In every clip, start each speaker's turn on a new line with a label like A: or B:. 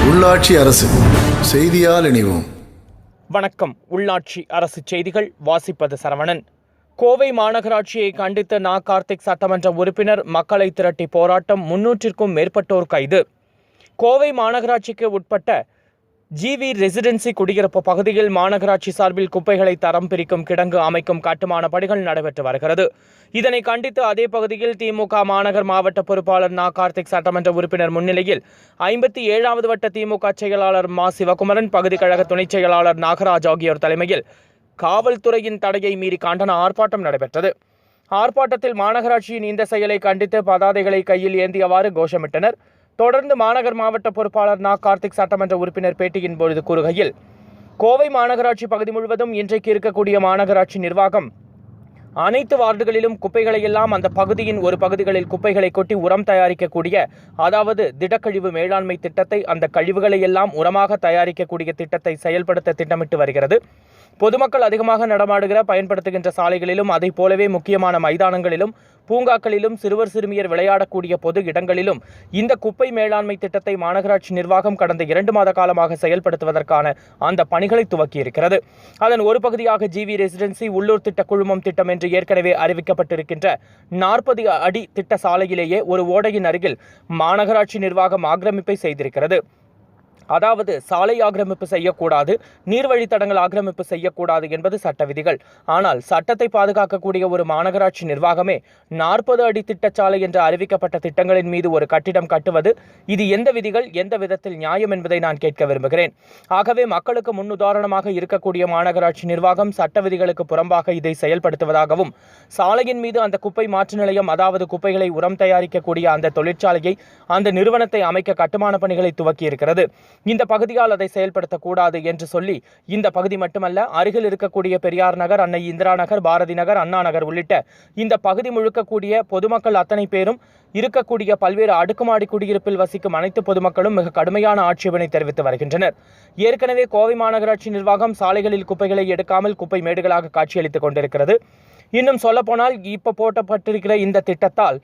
A: உள்ளாட்சி அரசு செய்தியால் இணைவோம்.
B: வணக்கம். உள்ளாட்சி அரசு செய்திகள் வாசிப்பது சரவணன். கோவை மாநகராட்சியை கண்டித்து நா. கார்த்திக் சட்டமன்ற உறுப்பினர் மக்களை திரட்டி போராட்டம் முன்னூற்றிற்கும் மேற்பட்டோர் கைது. கோவை மாநகராட்சிக்கு உட்பட்ட ஜிவி ரெசிடென்சி குடியிருப்பு பகுதியில் மாநகராட்சி சார்பில் குப்பைகளை தரம் பிரிக்கும் கிடங்கு அமைக்கும் கட்டுமான பணிகள் நடைபெற்று வருகிறது. இதனை கண்டித்து அதே பகுதியில் திமுக மாநகர் மாவட்ட பொறுப்பாளர் நா. கார்த்திக் சட்டமன்ற உறுப்பினர் முன்னிலையில் ஐம்பத்தி ஏழாவது வட்ட திமுக செயலாளர் மா. சிவகுமரன் பகுதி கழக துணைச் செயலாளர் நாகராஜ் ஆகியோர் தலைமையில் காவல்துறையின் தடையை மீறி கண்டன ஆர்ப்பாட்டம் நடைபெற்றது. ஆர்ப்பாட்டத்தில் மாநகராட்சியின் இந்த செயலை கண்டித்து பதாதைகளை கையில் ஏந்தியவாறு கோஷமிட்டனர். தொடர்ந்து மாநகர் மாவட்ட பொறுப்பாளர் நா. கார்த்திக் சட்டமன்ற உறுப்பினர் பேட்டியின் பொழுது கூறுகையில் கோவை மாநகராட்சி பகுதி முழுவதும் இன்றைக்கு இருக்கக்கூடிய மாநகராட்சி நிர்வாகம் அனைத்து வார்டுகளிலும் குப்பைகளை எல்லாம் அந்த பகுதியின் ஒரு பகுதிகளில் குப்பைகளை கொட்டி உரம் தயாரிக்கக்கூடிய அதாவது திடக்கழிவு மேலாண்மை திட்டத்தை அந்த கழிவுகளை எல்லாம் உரமாக தயாரிக்கக்கூடிய திட்டத்தை செயல்படுத்த திட்டமிட்டு வருகிறது. பொதுமக்கள் அதிகமாக நடமாடுகிற பயன்படுத்துகின்ற சாலைகளிலும் அதைப் போலவே முக்கியமான மைதானங்களிலும் பூங்காக்களிலும் சிறுவர் சிறுமியர் விளையாடக்கூடிய பொது இடங்களிலும் இந்த குப்பை மேலாண்மை திட்டத்தை மாநகராட்சி நிர்வாகம் கடந்த இரண்டு மாத காலமாக செயல்படுத்துவதற்கான அந்த பணிகளை துவக்கியிருக்கிறது. அதன் ஒரு பகுதியாக ஜிவி ரெசிடென்சி உள்ளூர் திட்ட குழுமம் திட்டம் என்று ஏற்கனவே அறிவிக்கப்பட்டிருக்கின்ற நாற்பது அடி திட்ட சாலையிலேயே ஒரு ஓடையின் அருகில் மாநகராட்சி நிர்வாகம் ஆக்கிரமிப்பை செய்திருக்கிறது. அதாவது சாலை ஆக்கிரமிப்பு செய்யக்கூடாது நீர்வழித்தடங்கள் ஆக்கிரமிப்பு செய்யக்கூடாது என்பது சட்ட விதிகள். ஆனால் சட்டத்தை பாதுகாக்கக்கூடிய ஒரு மாநகராட்சி நிர்வாகமே நாற்பது அடி திட்டச்சாலை என்று அறிவிக்கப்பட்ட திட்டங்களின் மீது ஒரு கட்டிடம் கட்டுவது இது எந்த விதிகள் எந்த விதத்தில் நியாயம் என்பதை நான் கேட்க விரும்புகிறேன். ஆகவே மக்களுக்கு முன்னுதாரணமாக இருக்கக்கூடிய மாநகராட்சி நிர்வாகம் சட்ட விதிகளுக்கு புறம்பாக இதை செயல்படுத்துவதாகவும் சாலையின் மீது அந்த குப்பை மாற்று நிலையம் அதாவது குப்பைகளை உரம் தயாரிக்கக்கூடிய அந்த தொழிற்சாலையை அந்த நிறுவனத்தை அமைக்க கட்டுமான பணிகளை துவக்கியிருக்கிறது. இந்த பகுதியால் அதை செயல்படுத்தக்கூடாது என்று சொல்லி இந்த பகுதி மட்டுமல்ல அருகில் இருக்கக்கூடிய பெரியார் நகர் அன்னை இந்திரா நகர் பாரதி நகர் அண்ணா நகர் உள்ளிட்ட இந்த பகுதி முழுக்கக்கூடிய பொதுமக்கள் அத்தனை பேரும் இருக்கக்கூடிய பல்வேறு அடுக்குமாடி குடியிருப்பில் வசிக்கும் அனைத்து பொதுமக்களும் மிக கடுமையான ஆட்சேபனை தெரிவித்து வருகின்றனர். ஏற்கனவே கோவை மாநகராட்சி நிர்வாகம் சாலைகளில் குப்பைகளை எடுக்காமல் குப்பை மேடுகளாக காட்சியளித்துக் கொண்டிருக்கிறது. இன்னும் சொல்லப்போனால் இப்போ போட்டப்பட்டிருக்கிற இந்த திட்டத்தால்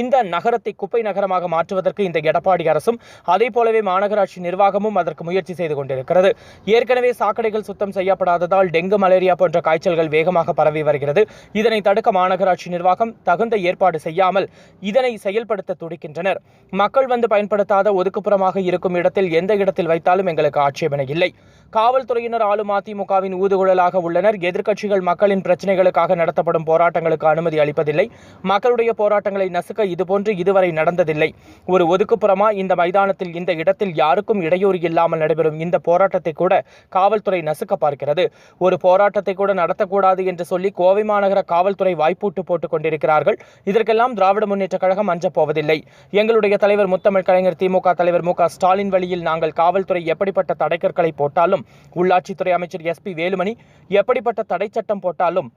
B: இந்த நகரத்தை குப்பை நகரமாக மாற்றுவதற்கு இந்த எடப்பாடி அரசும் அதே போலவே மாநகராட்சி நிர்வாகமும் அதற்கு முயற்சி செய்து கொண்டிருக்கிறது. ஏற்கனவே சாக்கடைகள் சுத்தம் செய்யப்படாததால் டெங்கு மலேரியா போன்ற காய்ச்சல்கள் வேகமாக பரவி வருகிறது. இதனை தடுக்க மாநகராட்சி நிர்வாகம் தகுந்த ஏற்பாடு செய்யாமல் இதனை செயல்படுத்த துடிக்கின்றனர். மக்கள் வந்து பயன்படுத்தாத ஒதுக்குப்புறமாக இருக்கும் இடத்தில் எந்த இடத்தில் வைத்தாலும் எங்களுக்கு ஆட்சேபனை இல்லை. காவல்துறையினர் ஆளும் அதிமுகவின் ஊதுகுழலாக உள்ளனர். எதிர்க்கட்சிகள் மக்களின் பிரச்சினைகளுக்காக நடத்தப்படும் போராட்டங்களுக்கு அனுமதி அளிப்பதில்லை. மக்களுடைய போராட்டங்களை நசுக்க இதுபோன்று இதுவரை நடந்ததில்லை. ஒரு ஒதுக்குப்புறமா இந்த மைதானத்தில் இந்த இடத்தில் யாருக்கும் இடையூறு இல்லாமல் நடைபெறும் இந்த போராட்டத்தை கூட காவல்துறை நசுக்க பார்க்கிறது. ஒரு போராட்டத்தை கூட நடத்தக்கூடாது என்று சொல்லி கோவை மாநகர காவல்துறை வாய்ப்பூட்டு போட்டுக் கொண்டிருக்கிறார்கள். இதற்கெல்லாம் திராவிட முன்னேற்ற கழகம் அஞ்சப்போவதில்லை எங்களுடைய தலைவர் முத்தமிழ் கலைஞர் திமுக தலைவர் மு க ஸ்டாலின் வழியில் நாங்கள் காவல்துறை எப்படிப்பட்ட தடைக்கற்களை போட்டாலும் உள்ளாட்சித்துறை அமைச்சர் எஸ்பி வேலுமணி எப்படிப்பட்ட தடை சட்டம் போட்டாலும்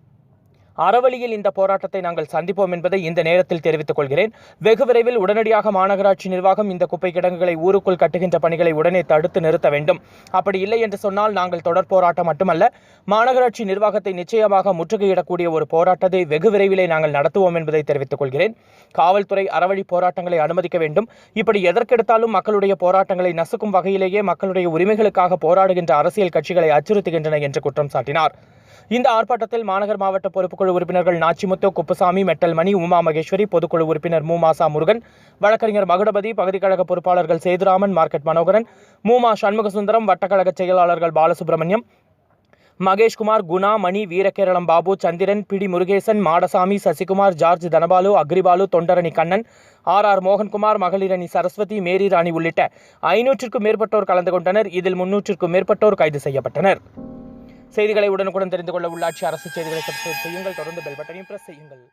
B: அறவழியில் இந்த போராட்டத்தை நாங்கள் சந்திப்போம் என்பதை இந்த நேரத்தில் தெரிவித்துக் கொள்கிறேன். வெகு விரைவில் உடனடியாக மாநகராட்சி நிர்வாகம் இந்த குப்பை கிடங்குகளை ஊருக்குள் கட்டுகின்ற பணிகளை உடனே தடுத்து நிறுத்த வேண்டும். அப்படி இல்லை என்று சொன்னால் நாங்கள் தொடர் போராட்டம் மட்டுமல்ல மாநகராட்சி நிர்வாகத்தை நிச்சயமாக முற்றுகையிடக்கூடிய ஒரு போராட்டத்தை வெகு விரைவிலே நாங்கள் நடத்துவோம் என்பதை தெரிவித்துக் கொள்கிறேன். காவல்துறை அறவழி போராட்டங்களை அனுமதிக்க வேண்டும். இப்படி எதற்கெடுத்தாலும் மக்களுடைய போராட்டங்களை நசுக்கும் வகையிலேயே மக்களுடைய உரிமைகளுக்காக போராடுகின்ற அரசியல் கட்சிகளை அச்சுறுத்துகின்றன என்று குற்றம் சாட்டினார். இந்த ஆர்ப்பாட்டத்தில் மாநகர் மாவட்ட பொறுப்புக்குழு உறுப்பினர்கள் நாச்சிமுத்து குப்புசாமி மெட்டல்மணி உமா மகேஸ்வரி பொதுக்குழு உறுப்பினர் மூமாசா முருகன் வழக்கறிஞர் மகுடபதி பகுதி கழக பொறுப்பாளர்கள் சேதுராமன் மார்க்கெட் மனோகரன் மூமா சண்முகசுந்தரம் வட்டக்கழக செயலாளர்கள் பாலசுப்ரமணியம் மகேஷ்குமார் குணா மணி வீரகேரளம் பாபு சந்திரன் பிடி முருகேசன் மாடசாமி சசிகுமார் ஜார்ஜ் தனபாலு அக்ரிபாலு தொண்டரணி கண்ணன் ஆர் ஆர் மோகன்குமார் மகளிரணி சரஸ்வதி மேரி ராணி உள்ளிட்ட ஐநூற்றுக்கும் மேற்பட்டோர் கலந்து கொண்டனர். இதில் முன்னூற்றுக்கும் மேற்பட்டோர் கைது செய்யப்பட்டனர். செய்திகளை உடனுக்குடன் தெரிந்து கொள்ள உள்ளாட்சி அரசு செய்திகளை சப்ஸ்கிரைப் செய்யுங்கள். தொடர்ந்து பெல் பட்டனையும் பிரஸ் செய்யுங்கள்.